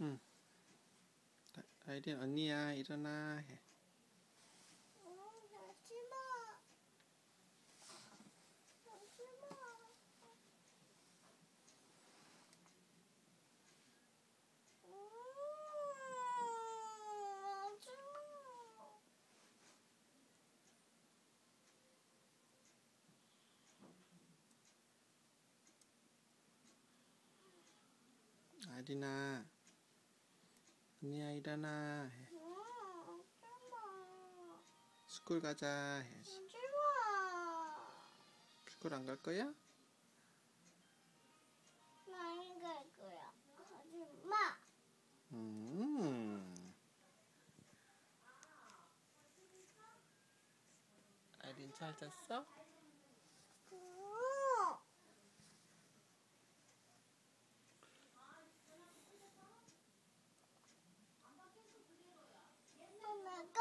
응. 아, 아이린 언니 언니야 일어나 해. 스쿨 가자 해야지. 스쿨 안 갈 거야? 나안 갈 거야. 하지마. 음. 아이린 잘 잤어? 응. 내가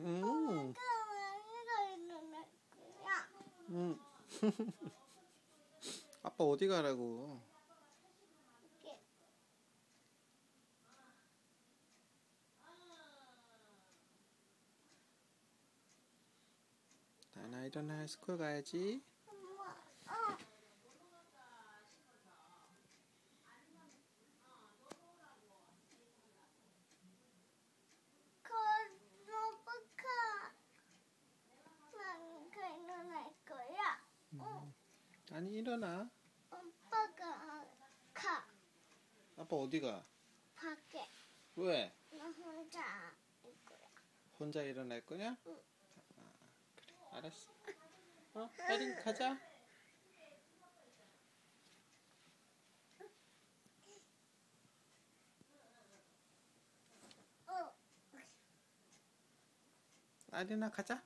음. 내가 왜 일어날 거야? 음. 아빠 어디 가라고? 이렇게. 나나 일어나 스쿨 가야지. 엄마, 어. 거로버카 나가 일어날 거야. 응. 아니 일어나. 오빠가 가 아빠 어디 가? 밖에 왜? 나 혼자 있 거야. 혼자 일어날 거냐? 응. 아, 그래 알았어. 어, 아이린 가자. 어. 아이린아 가자.